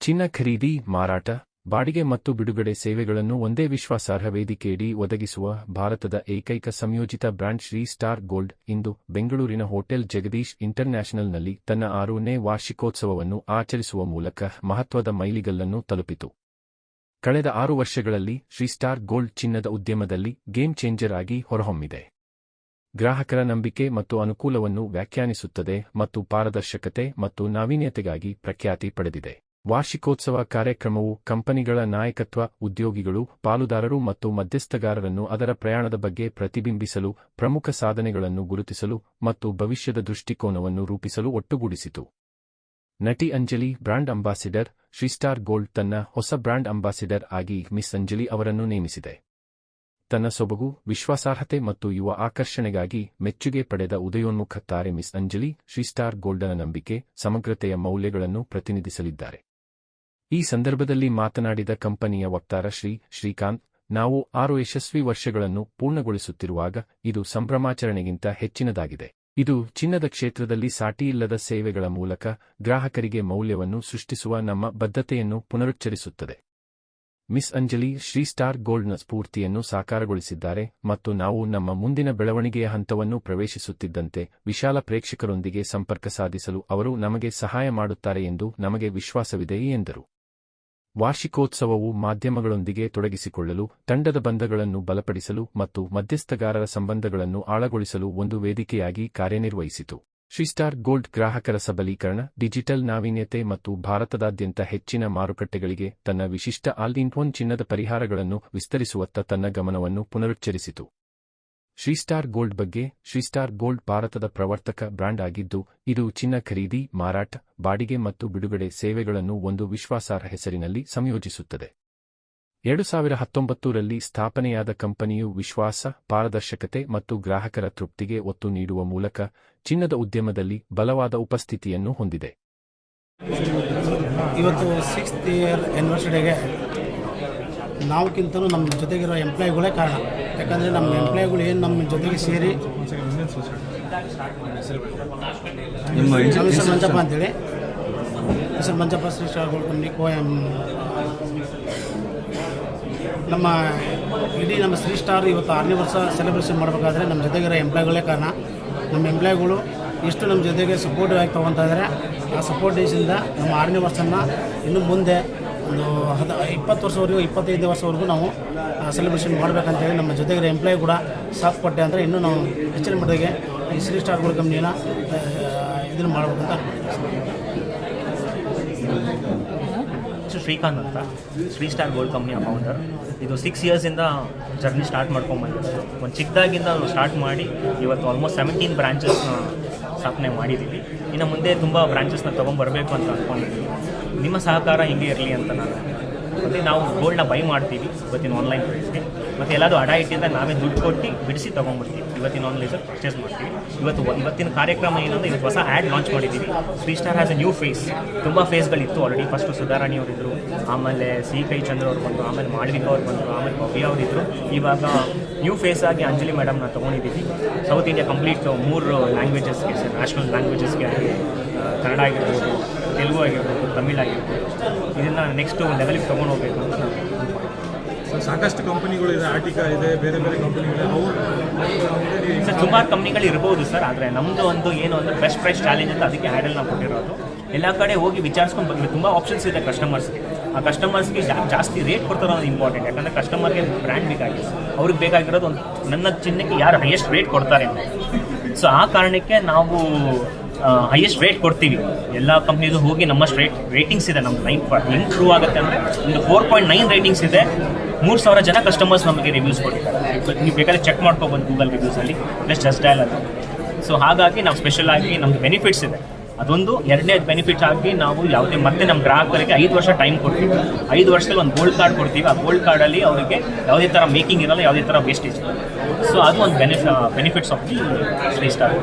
ಚಿನ್ನ ಖರೀದಿ, ಮಾರಾಟ, ಬಾಡಿಗೆ ಮತ್ತು ಬಿಡುಗಡೆ ಸೇವೆಗಳನ್ನು ಒಂದೇ ವಿಶ್ವಾಸಾರ್ಹ ವೇದಿಕೆಯಡಿ ಒದಗಿಸುವ ಭಾರತದ ಏಕೈಕ ಸಂಯೋಜಿತ ಬ್ರ್ಯಾಂಡ್ ಶ್ರೀ ಸ್ಟಾರ್ ಗೋಲ್ಡ್ ಇಂದು ಬೆಂಗಳೂರಿನ ಹೋಟೆಲ್ ಜಗದೀಶ್ ಇಂಟರ್ನ್ಯಾಷನಲ್ನಲ್ಲಿ ತನ್ನ ಆರೂನೇ ವಾರ್ಷಿಕೋತ್ಸವವನ್ನು ಆಚರಿಸುವ ಮೂಲಕ ಮಹತ್ವದ ಮೈಲಿಗಲ್ಲನ್ನು ತಲುಪಿತು. ಕಳೆದ ಆರು ವರ್ಷಗಳಲ್ಲಿ ಶ್ರೀ ಸ್ಟಾರ್ ಗೋಲ್ಡ್ ಚಿನ್ನದ ಉದ್ಯಮದಲ್ಲಿ ಗೇಮ್ ಚೇಂಜರ್ ಆಗಿ ಹೊರಹೊಮ್ಮಿದೆ. ಗ್ರಾಹಕರ ನಂಬಿಕೆ ಮತ್ತು ಅನುಕೂಲವನ್ನು ವ್ಯಾಖ್ಯಾನಿಸುತ್ತದೆ ಮತ್ತು ಪಾರದರ್ಶಕತೆ ಮತ್ತು ನಾವೀನ್ಯತೆಗಾಗಿ ಪ್ರಖ್ಯಾತಿ ಪಡೆದಿದೆ. ವಾರ್ಷಿಕೋತ್ಸವ ಕಾರ್ಯಕ್ರಮವು ಕಂಪನಿಗಳ ನಾಯಕತ್ವ, ಉದ್ಯೋಗಿಗಳು, ಪಾಲುದಾರರು ಮತ್ತು ಮಧ್ಯಸ್ಥಗಾರರನ್ನು ಅದರ ಪ್ರಯಾಣದ ಬಗ್ಗೆ ಪ್ರತಿಬಿಂಬಿಸಲು, ಪ್ರಮುಖ ಸಾಧನೆಗಳನ್ನು ಗುರುತಿಸಲು ಮತ್ತು ಭವಿಷ್ಯದ ದೃಷ್ಟಿಕೋನವನ್ನು ರೂಪಿಸಲು ಒಟ್ಟುಗೂಡಿಸಿತು. ನಟಿ Anjali brand ambassador, Shri Star Gold ತನ್ನ ಹೊಸ ಬ್ರಾಂಡ್ ಅಂಬಾಸಿಡರ್ ಆಗಿ ಮಿಸ್ ಅಂಜಲಿ ಅವರನ್ನು ನೇಮಿಸಿದೆ. ತನ್ನ ಸೊಬಗು, ವಿಶ್ವಾಸಾರ್ಹತೆ ಮತ್ತು ಯುವ ಆಕರ್ಷಣೆಗಾಗಿ ಮೆಚ್ಚುಗೆ ಪಡೆದ ಉದಯೋನ್ಮುಖ ತಾರೆ ಮಿಸ್ ಅಂಜಲಿ, ಶ್ರೀಸ್ಟಾರ್ ಗೋಲ್ಡನ ನಂಬಿಕೆ, ಸಮಗ್ರತೆಯ ಮೌಲ್ಯಗಳನ್ನು ಪ್ರತಿನಿಧಿಸಲಿದ್ದಾರೆ. ಈ ಸಂದರ್ಭದಲ್ಲಿ ಮಾತನಾಡಿದ ಕಂಪನಿಯ ವಕ್ತಾರ ಶ್ರೀ ಶ್ರೀಕಾಂತ್, ನಾವು ಆರು ಯಶಸ್ವಿ ವರ್ಷಗಳನ್ನು ಪೂರ್ಣಗೊಳಿಸುತ್ತಿರುವಾಗ ಇದು ಸಂಭ್ರಮಾಚರಣೆಗಿಂತ ಹೆಚ್ಚಿನದಾಗಿದೆ. ಇದು ಚಿನ್ನದ ಕ್ಷೇತ್ರದಲ್ಲಿ ಸಾಟಿಯಿಲ್ಲದ ಸೇವೆಗಳ ಮೂಲಕ ಗ್ರಾಹಕರಿಗೆ ಮೌಲ್ಯವನ್ನು ಸೃಷ್ಟಿಸುವ ನಮ್ಮ ಬದ್ಧತೆಯನ್ನು ಪುನರುಚ್ಚರಿಸುತ್ತದೆ. ಮಿಸ್ ಅಂಜಲಿ, ಶ್ರೀ ಸ್ಟಾರ್ ಗೋಲ್ಡ್ನ ಸ್ಫೂರ್ತಿಯನ್ನು ಸಾಕಾರಗೊಳಿಸಿದ್ದಾರೆ ಮತ್ತು ನಾವು ನಮ್ಮ ಮುಂದಿನ ಬೆಳವಣಿಗೆಯ ಹಂತವನ್ನು ಪ್ರವೇಶಿಸುತ್ತಿದ್ದಂತೆ ವಿಶಾಲ ಪ್ರೇಕ್ಷಕರೊಂದಿಗೆ ಸಂಪರ್ಕ ಸಾಧಿಸಲು ಅವರು ನಮಗೆ ಸಹಾಯ ಮಾಡುತ್ತಾರೆ ಎಂದು ನಮಗೆ ವಿಶ್ವಾಸವಿದೆ ಎಂದರು. ವಾರ್ಷಿಕೋತ್ಸವವು ಮಾಧ್ಯಮಗಳೊಂದಿಗೆ ತೊಡಗಿಸಿಕೊಳ್ಳಲು, ತಂಡದ ಬಂಧಗಳನ್ನು ಬಲಪಡಿಸಲು ಮತ್ತು ಮಧ್ಯಸ್ಥಗಾರರ ಸಂಬಂಧಗಳನ್ನು ಆಳಗೊಳಿಸಲು ಒಂದು ವೇದಿಕೆಯಾಗಿ ಕಾರ್ಯನಿರ್ವಹಿಸಿತು. ಶ್ರೀಸ್ಟಾರ್ ಗೋಲ್ಡ್ ಗ್ರಾಹಕರ ಸಬಲೀಕರಣ, ಡಿಜಿಟಲ್ ನಾವೀನ್ಯತೆ ಮತ್ತು ಭಾರತದಾದ್ಯಂತ ಹೆಚ್ಚಿನ ಮಾರುಕಟ್ಟೆಗಳಿಗೆ ತನ್ನ ವಿಶಿಷ್ಟ ಆಲ್ ಚಿನ್ನದ ಪರಿಹಾರಗಳನ್ನು ವಿಸ್ತರಿಸುವತ್ತ ತನ್ನ ಗಮನವನ್ನು ಪುನರುಚ್ಚರಿಸಿತು. ಶ್ರೀಸ್ಟಾರ್ ಗೋಲ್ಡ್ ಬಗ್ಗೆ ಶ್ರೀಸ್ಟಾರ್ ಗೋಲ್ಡ್ ಭಾರತದ ಪ್ರವರ್ತಕ ಬ್ರ್ಯಾಂಡ್ ಆಗಿದ್ದು, ಇದು ಚಿನ್ನ ಖರೀದಿ, ಮಾರಾಟ, ಬಾಡಿಗೆ ಮತ್ತು ಬಿಡುಗಡೆ ಸೇವೆಗಳನ್ನು ಒಂದು ವಿಶ್ವಾಸಾರ್ಹ ಹೆಸರಿನಲ್ಲಿ ಸಂಯೋಜಿಸುತ್ತದೆ. ಎರಡು ಸಾವಿರ ಹತ್ತೊಂಬತ್ತರಲ್ಲಿ ಸ್ಥಾಪನೆಯಾದ ಕಂಪನಿಯು ವಿಶ್ವಾಸ, ಪಾರದರ್ಶಕತೆ ಮತ್ತು ಗ್ರಾಹಕರ ತೃಪ್ತಿಗೆ ಒತ್ತು ನೀಡುವ ಮೂಲಕ ಚಿನ್ನದ ಉದ್ಯಮದಲ್ಲಿ ಬಲವಾದ ಉಪಸ್ಥಿತಿಯನ್ನು ಹೊಂದಿದೆ. ಇವತ್ತು ಸಿಕ್ಸ್ತ್ ಇಯರ್ ನಾವುಕ್ಕಿಂತಲೂ ನಮ್ಮ ಜೊತೆಗಿರೋ ಎಂಪ್ಲಾಯ್ಗಳೇ ಕಾರಣ. ಯಾಕಂದರೆ ನಮ್ಮ ಎಂಪ್ಲಾಯ್ಗಳು ಏನು ನಮ್ಮ ಜೊತೆಗೆ ಸೇರಿ ನಿಮ್ಮ ಹೆಸರು? ಮಂಜಪ್ಪ ಅಂತೇಳಿ. ಹೆಸರು ಮಂಜಪ್ಪ ಶ್ರೀ ಗೋಲ್ಡ್ ಕಂಪ್ನಿ ಕೋ ಎಂ ನಮ್ಮ ಇಡೀ ನಮ್ಮ ಶ್ರೀ ಸ್ಟಾರ್ ಇವತ್ತು ಆರನೇ ವರ್ಷ ಸೆಲೆಬ್ರೇಷನ್ ಮಾಡಬೇಕಾದ್ರೆ ನಮ್ಮ ಜೊತೆಗಿರೋ ಎಂಪ್ಲಾಯ್ಗಳೇ ಕಾರಣ. ನಮ್ಮ ಎಂಪ್ಲಾಯ್ಗಳು ಎಷ್ಟು ನಮ್ಮ ಜೊತೆಗೆ ಸಪೋರ್ಟಿವ್ ಆಗಿ ತೊಗೊತಾ ಇದ್ದಾರೆ ಆ ಸಪೋರ್ಟೇಷನಿಂದ ನಮ್ಮ ಆರನೇ ವರ್ಷನ ಇನ್ನು ಮುಂದೆ ಒಂದು ಹದ ಇಪ್ಪತ್ತು ವರ್ಷವರೆಗೂ, ಇಪ್ಪತ್ತೈದು ವರ್ಷವರೆಗೂ ನಾವು ಸೆಲೆಬ್ರೇಷನ್ ಮಾಡಬೇಕಂತೇಳಿ ನಮ್ಮ ಜೊತೆಗಿರೋ ಎಂಪ್ಲಾಯ್ ಕೂಡ ಸಾಫ್ ಕೊಟ್ಟೆ ಅಂದರೆ ಇನ್ನೂ ನಾವು ಹೆಚ್ಚಿನ ಮಟ್ಟಿಗೆ ಈ ಶ್ರೀ ಸ್ಟಾರ್ ಗೋಲ್ಡ್ ಕಂಪ್ನಿನ ಇದನ್ನು ಮಾಡಬೇಕಂತ ಶ್ರೀಕಾಂತ್ ಅಂತ. Shri Star Gold company founder ಇದು ಸಿಕ್ಸ್ ಇಯರ್ಸಿಂದ ಜರ್ನಿ ಸ್ಟಾರ್ಟ್ ಮಾಡ್ಕೊಂಬಂದಿದೆ ಒಂದು ಚಿಕ್ಕದಾಗಿಂದ ಸ್ಟಾರ್ಟ್ ಮಾಡಿ ಇವತ್ತು ಆಲ್ಮೋಸ್ಟ್ ಸೆವೆಂಟೀನ್ ಬ್ರಾಂಚಸ್ನ ಸ್ಥಾಪನೆ ಮಾಡಿದ್ದೀವಿ ಇನ್ನು ಮುಂದೆ ತುಂಬ ಬ್ರಾಂಚಸ್ನ ತೊಗೊಂಡ್ಬರಬೇಕು ಅಂತ ಅಂದ್ಕೊಂಡಿದ್ದೀನಿ ನಿಮ್ಮ ಸಹಕಾರ ಹಿಂಗೆ ಇರಲಿ ಅಂತ ನಾನು. ಮತ್ತು ನಾವು ಗೋಲ್ಡ್ನ ಬೈ ಮಾಡ್ತೀವಿ ಇವತ್ತಿನ ಆನ್ಲೈನ್ ಪ್ರೈಸ್ಗೆ ಮತ್ತು ಎಲ್ಲಾದರೂ ಅಡ ಇಟ್ಟಿಂದ ನಾವೇ ದುಡ್ಡು ಕೊಟ್ಟು ಬಿಡಿಸಿ ತೊಗೊಂಡ್ಬಿಡ್ತೀವಿ. ಇವತ್ತಿನ ಆನ್ಲೈನ್ ಪರ್ಚೇಸ್ ಮಾಡ್ತೀವಿ. ಇವತ್ತು ಇವತ್ತಿನ ಕಾರ್ಯಕ್ರಮ ಏನಂದರೆ ಇವತ್ತು ಹೊಸ ಆ್ಯಡ್ ಲಾಂಚ್ ಮಾಡಿದ್ದೀವಿ. ಸ್ವೀ star has a new face ತುಂಬ ಫೇಸ್ಗಳಿತ್ತು ಆಲ್ರೆಡಿ ಫಸ್ಟು ಸುಧಾರಾಣಿ ಅವರಿದ್ದರು ಆಮೇಲೆ ಸಿ ಕೈ ಚಂದ್ರ ಅವ್ರು ಬಂದರು, ಆಮೇಲೆ ಮಾಳ್ವಿಕ ಅವ್ರು ಬಂದರು, ಆಮೇಲೆ ಭವ್ಯ ಅವರಿದ್ದರು ಇವಾಗ ನ್ಯೂ ಫೇಸ್ ಆಗಿ ಅಂಜಲಿ ಮೇಡಮ್ನ ತೊಗೊಂಡಿದ್ದೀವಿ. ಸೌತ್ ಇಂಡಿಯಾ ಕಂಪ್ಲೀಟ್ ಮೂರು ಲ್ಯಾಂಗ್ವೇಜಸ್ಗೆ ನ್ಯಾಷನಲ್ ಲ್ಯಾಂಗ್ವೇಜಸ್ಗೆ ಕನ್ನಡ ಆಗಿರ್ಬೋದು ತೆಲುಗು ಆಗಿರ್ಬೋದು ತಮಿಳ್ ಆಗಿರ್ಬೋದು ಇದನ್ನು ನೆಕ್ಸ್ಟ್ ಲೆವೆಲ್ಗೆ ತೊಗೊಂಡು ಹೋಗ್ಬೇಕು ಅಂತ ನಾನು ಸಾಕಷ್ಟು ಕಂಪನಿಗಳು ಇದೆ ಆಟಿಕಾ ಇದೆ ಬೇರೆ ಬೇರೆ ಕಂಪನಿಗಳಿದೆ ಅವ್ರು ಸರ್ ಸುಮಾರು ಕಂಪ್ನಿಗಳು ಇರ್ಬೋದು ಸರ್ ಆದರೆ ನಮ್ಮದು ಒಂದು ಏನು ಅಂದರೆ ಬೆಸ್ಟ್ ಪ್ರೈಸ್ ಚಾಲೆಂಜ್ ಅಂತ ಅದಕ್ಕೆ ಹ್ಯಾಂಡಲ್ ನಾವು ಕೊಟ್ಟಿರೋದು. ಎಲ್ಲ ಕಡೆ ಹೋಗಿ ವಿಚಾರಿಸ್ಕೊಂಡು ಬಂದ್ವಿ ತುಂಬ ಆಪ್ಷನ್ಸ್ ಇದೆ ಕಸ್ಟಮರ್ಸ್ಗೆ ಆ ಕಸ್ಟಮರ್ಸ್ಗೆ ಜಾಸ್ತಿ ರೇಟ್ ಕೊಡ್ತಾರೋ ಅದು ಇಂಪಾರ್ಟೆಂಟ್ ಯಾಕಂದರೆ ಕಸ್ಟಮರ್ಗೆ ಬ್ರ್ಯಾಂಡ್ ಬೇಕಾಗಿದೆ ಅವ್ರಿಗೆ ಬೇಕಾಗಿರೋದು ಒಂದು ನನ್ನ ಚಿನ್ನಕ್ಕೆ ಯಾರು ಹೈಯೆಸ್ಟ್ ರೇಟ್ ಕೊಡ್ತಾರೆ ಅಂತ. ಸೊ ಆ ಕಾರಣಕ್ಕೆ ನಾವು ಹೈಯೆಸ್ಟ್ ರೇಟ್ ಕೊಡ್ತೀವಿ. ಎಲ್ಲ ಕಂಪ್ನಿದು ಹೋಗಿ ನಮ್ಮಷ್ಟು ರೇಟ್ ರೇಟಿಂಗ್ಸ್ ಇದೆ ನಮ್ದು. ನೈನ್ ಹೆಂಗೆ ಪ್ರೂವ್ ಆಗುತ್ತೆ ಅಂದರೆ ಒಂದು ಫೋರ್ ಪಾಯಿಂಟ್ ನೈನ್ ರೇಟಿಂಗ್ಸ್ ಇದೆ. ಮೂರು ಸಾವಿರ ಜನ ಕಸ್ಟಮರ್ಸ್ ನಮಗೆ ರಿವ್ಯೂಸ್ ಕೊಡ್ತಾರೆ. ನೀವು ಬೇಕಾದ್ರೆ ಚೆಕ್ ಮಾಡ್ಕೊಬೋದು ಗೂಗಲ್ ರಿವ್ಯೂಸಲ್ಲಿ ಪ್ಲಸ್ ಜಸ್ಟ್ ಡಯಲ್ ಅದು ಸೊ ಹಾಗಾಗಿ ನಾವು ಸ್ಪೆಷಲ್ ಆಗಿ ನಮ್ದು ಬೆನಿಫಿಟ್ಸ್ ಇದೆ. ಅದೊಂದು ಎರಡನೇ ಬೆನಿಫಿಟ್ ಆಗಿ ನಾವು ಯಾವುದೇ, ಮತ್ತೆ ನಮ್ಮ ಗ್ರಾಹಕರಿಗೆ ಐದು ವರ್ಷ ಟೈಮ್ ಕೊಡ್ತೀವಿ. ಐದು ವರ್ಷದಲ್ಲಿ ಒಂದು ಗೋಲ್ಡ್ ಕಾರ್ಡ್ ಕೊಡ್ತೀವಿ. ಆ ಗೋಲ್ಡ್ ಕಾರ್ಡಲ್ಲಿ ಅವರಿಗೆ ಯಾವುದೇ ಥರ ಮೇಕಿಂಗ್ ಇರಲ್ಲ, ಯಾವುದೇ ಥರ ವೇಸ್ಟೇಜ್ ಸೊ ಅದು ಒಂದು benefit benefits of the Star